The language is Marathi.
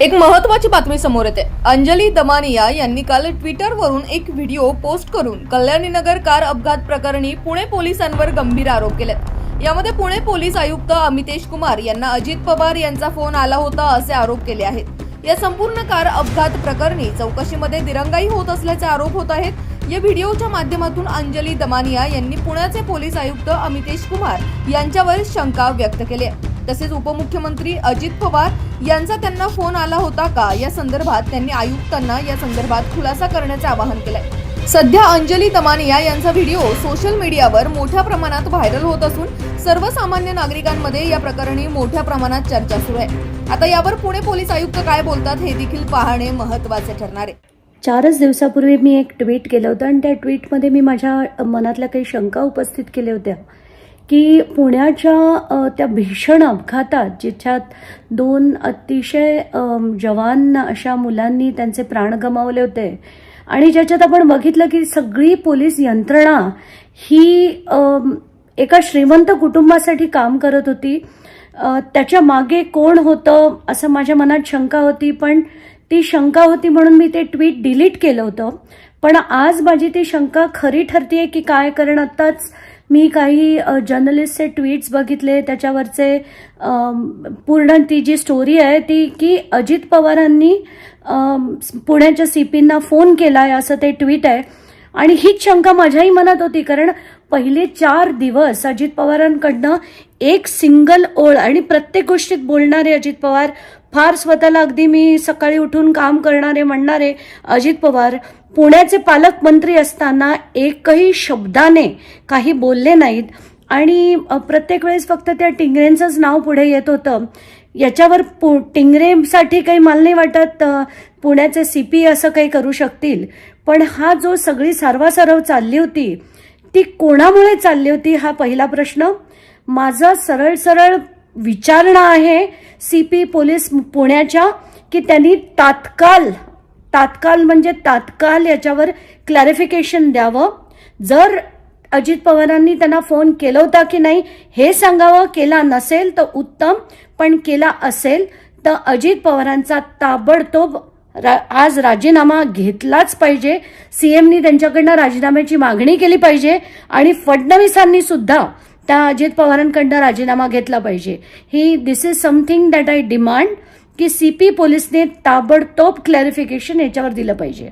एक महत्वाची बातमी समोर येते. अंजली दमानिया यांनी काल ट्विटरवरून एक व्हिडिओ पोस्ट करून कल्याणीनगर कार अपघात प्रकरणी पुणे पोलिसांवर गंभीर आरोप केलेत. यामध्ये पुणे पोलीस आयुक्त अमितेश कुमार यांना अजित पवार यांचा फोन आला होता असे आरोप केले आहेत. या संपूर्ण कार अपघात प्रकरणी चौकशीमध्ये दिरंगाई होत असल्याचे आरोप होत आहेत. या व्हिडिओच्या माध्यमातून अंजली दमानिया यांनी पुण्याचे पोलीस आयुक्त अमितेश कुमार यांच्यावर शंका व्यक्त केली आहे. तसेच उपमुख्यमंत्री अजित पवार यांचा त्यांना फोन आला होता का? या संदर्भात त्यांनी आयुक्तांना या संदर्भात खुलासा करण्याचे आवाहन केलंय. सध्या अंजली तमानिया यांचा व्हिडिओ सोशल मीडियावर मोठ्या प्रमाणात व्हायरल होत असून सर्वसामान्य नागरिकांमध्ये या प्रकरणी मोठ्या प्रमाणात चर्चा सुरू आहे. आता यावर पुणे पोलीस आयुक्त काय बोलतात हे देखील पाहणे महत्त्वाचे ठरणार आहे. चारच दिवसापूर्वी मी एक ट्विट केलं होतं आणि त्या ट्विटमध्ये मी माझ्या मनातल्या काही शंका उपस्थित केल्या होत्या. की पुण्याच्या त्या भीषण अपघातात जिच्यात दोन अतिशय जवान अशा मुलांनी त्यांचे प्राण गमावले होते. आणि ज्याच्यात आपण बघितलं की सगळी पोलीस यंत्रणा ही एका श्रीमंत कुटुंबासाठी काम करत होती. त्याच्यामागे कोण होतं असं माझ्या मनात शंका होती पण ती शंका होती म्हणून मी ते ट्विट डिलीट केलं होतं. पण आज माझी ती शंका खरी ठरतीये की काय कारण आत्ताच मी काही जर्नलिस्टचे ट्विट्स बघितले त्याच्यावरचे पूर्ण ती जी स्टोरी आहे ती की अजित पवारांनी पुण्याच्या सी पींना फोन केला आहे असं ते ट्विट आहे. आणि हीच शंका माझ्याही मनात होती कारण पहिले चार दिवस अजित पवारांकडनं एक सिंगल ओळ आणि प्रत्येक गोष्टीत बोलणारे अजित पवार. फार स्वतःला अगदी मी सकाळी उठून काम करणारे म्हणणारे अजित पवार. पुण्याचे पालकमंत्री असताना एकही शब्दाने काही बोलले नाहीत. आणि प्रत्येक वेळेस फक्त त्या टिंगरेंचंच नाव पुढे येत होतं. याच्यावर पु टिंगरेसाठी काही मला नाही वाटत पुण्याचे सी पी असं काही करू शकतील. पण हा जो सगळी सारवासारव चालली होती ती कोणामुळे चालली होती हा पहिला प्रश्न? माझा सरळ सरळ विचारणा आहे सी पी पोलीस पुण्याच्या की त्यांनी तात्काळ तात्काळ म्हणजे तात्काळ याच्यावर क्लॅरिफिकेशन द्यावं. जर अजित पवारांनी त्यांना फोन केला होता की नाही हे सांगावं केला नसेल तर उत्तम पण केला असेल तर अजित पवारांचा ताबडतोब रा आज राजीनामा घेतलाच पाहिजे. सीएमनी त्यांच्याकडनं राजीनाम्याची मागणी केली पाहिजे आणि फडणवीसांनी सुद्धा त्या अजित पवारांकडनं राजीनामा घेतला पाहिजे. ही this is something that I demand की सी पी पोलिसने ताबडतोब क्लॅरिफिकेशन याच्यावर दिलं पाहिजे.